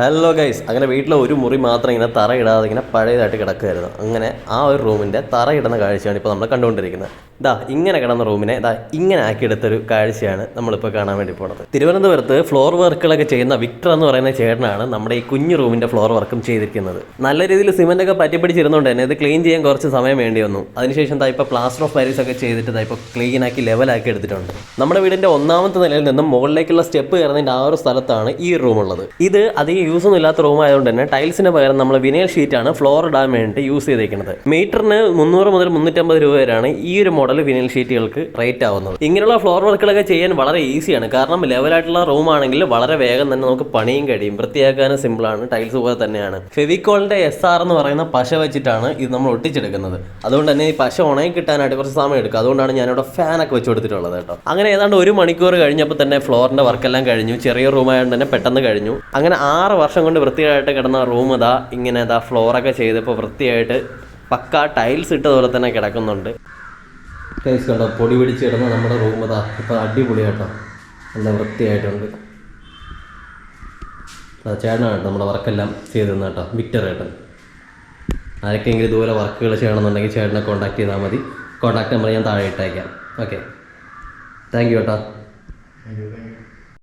Hello guys അങ്ങനെ വീട്ടിലെ ഒരു മുറി മാത്രം ഇങ്ങനെ തറയിടാതെ ഇങ്ങനെ പഴയതായിട്ട് കിടക്കുമായിരുന്നു അങ്ങനെ ആ ഒരു റൂമിന്റെ തറയിടുന്ന കാഴ്ചയാണ് ഇപ്പോൾ നമ്മൾ കണ്ടുകൊണ്ടിരിക്കുന്നത്. ഇതാ ഇങ്ങനെ കിടന്ന റൂമിനെ ഇതാ ഇങ്ങനെ ആക്കിയെടുത്തൊരു കാഴ്ചയാണ് നമ്മളിപ്പോൾ കാണാൻ വേണ്ടി പോണത്. തിരുവനന്തപുരത്ത് ഫ്ലോർ വർക്കുകളൊക്കെ ചെയ്യുന്ന വിക്ടർ എന്ന് പറയുന്ന ചേട്ടനാണ് നമ്മുടെ ഈ കുഞ്ഞു റൂമിന്റെ ഫ്ലോർ വർക്കും ചെയ്തിരിക്കുന്നത്. നല്ല രീതിയിൽ സിമെന്റ് ഒക്കെ പറ്റിപ്പിടിച്ചിരുന്നുകൊണ്ട് തന്നെ ഇത് ക്ലീൻ ചെയ്യാൻ കുറച്ച് സമയം വേണ്ടി വന്നു. അതിനുശേഷം ദാ ഇപ്പോൾ പ്ലാസ്റ്റർ ഓഫ് പാരീസ് ഒക്കെ ചെയ്തിട്ട് ദാ ഇപ്പോൾ ക്ലീൻ ആക്കി ലെവലാക്കി എടുത്തിട്ടുണ്ട്. നമ്മുടെ വീടിന്റെ ഒന്നാമത്തെ നിലയിൽ നിന്നും മുകളിലേക്കുള്ള സ്റ്റെപ്പ് കയറുന്നതിന്റെ ആ ഒരു സ്ഥലത്താണ് ഈ റൂം ഉള്ളത്. ഇത് അധികം യൂസ് ഒന്നും ഇല്ലാത്ത റൂം ആയതുകൊണ്ട് തന്നെ ടൈൽസിന് പകരം നമ്മൾ വിനയൽ ഷീറ്റാണ് ഫ്ലോർ ഇടാൻ വേണ്ടി യൂസ് ചെയ്തേക്കുന്നത്. മീറ്ററിന് മുന്നൂറ് മുതൽ മുന്നൂറ്റമ്പത് രൂപ വരെയാണ് ഈ ഒരു മോഡൽ വിനയൽ ഷീറ്റുകൾക്ക് റേറ്റ് ആവുന്നത്. ഇങ്ങനെയുള്ള ഫ്ലോർ വർക്കുകളൊക്കെ ചെയ്യാൻ വളരെ ഈസിയാണ് കാരണം ലെവലായിട്ടുള്ള റൂം ആണെങ്കിൽ വളരെ വേഗം തന്നെ നമുക്ക് പണിയും കഴിയും. വൃത്തിയാക്കാനും സിമ്പിൾ ആണ്. ടൈൽസ് പോലെ തന്നെയാണ്. ഫെവിക്കോളിന്റെ എസ് ആർ എന്ന് പറയുന്ന പശ വെച്ചിട്ടാണ് ഇത് നമ്മൾ ഒട്ടിച്ചെടുക്കുന്നത്. അതുകൊണ്ട് തന്നെ ഈ പശ ഉണങ്ങി കിട്ടാനായിട്ട് കുറച്ച് സമയം എടുക്കും. അതുകൊണ്ടാണ് ഞാനിവിടെ ഫാനൊക്കെ വെച്ച് കൊടുത്തിട്ടുള്ളത് കേട്ടോ. അങ്ങനെ ഏതാണ്ട് ഒരു മണിക്കൂർ കഴിഞ്ഞപ്പോൾ തന്നെ ഫ്ലോറിന്റെ വർക്കെല്ലാം കഴിഞ്ഞു. ചെറിയ റൂമായതുകൊണ്ട് തന്നെ പെട്ടെന്ന് കഴിഞ്ഞു. അങ്ങനെ ആറ് വർഷം കൊണ്ട് വൃത്തിയായിട്ട് കിടന്ന റൂം ഇതാ ഇങ്ങനെ ഇതാ ഫ്ലോറൊക്കെ ചെയ്തപ്പോൾ വൃത്തിയായിട്ട് പക്ക ടൈൽസ് ഇട്ടതുപോലെ തന്നെ കിടക്കുന്നുണ്ട്. ടൈൽസ് കണ്ടോ? പൊടി പിടിച്ച് കിടന്ന നമ്മുടെ റൂം ഇതാ. ഇപ്പം അടിപൊളി കേട്ടോ. നല്ല വൃത്തിയായിട്ടുണ്ട്. ചേട്ടനാണ് നമ്മുടെ വർക്കെല്ലാം ചെയ്ത് തന്നെ കേട്ടോ. വിക്ടർ ഏട്ടൻ. ആരൊക്കെയെങ്കിലും ഇതുപോലെ വർക്കുകൾ ചെയ്യണമെന്നുണ്ടെങ്കിൽ ചേട്ടനെ കോൺടാക്ട് ചെയ്താൽ മതി. കോൺടാക്ട് നമ്പർ ഞാൻ താഴെ ഇട്ടേക്കാം. ഓക്കെ താങ്ക് യു കേട്ടോ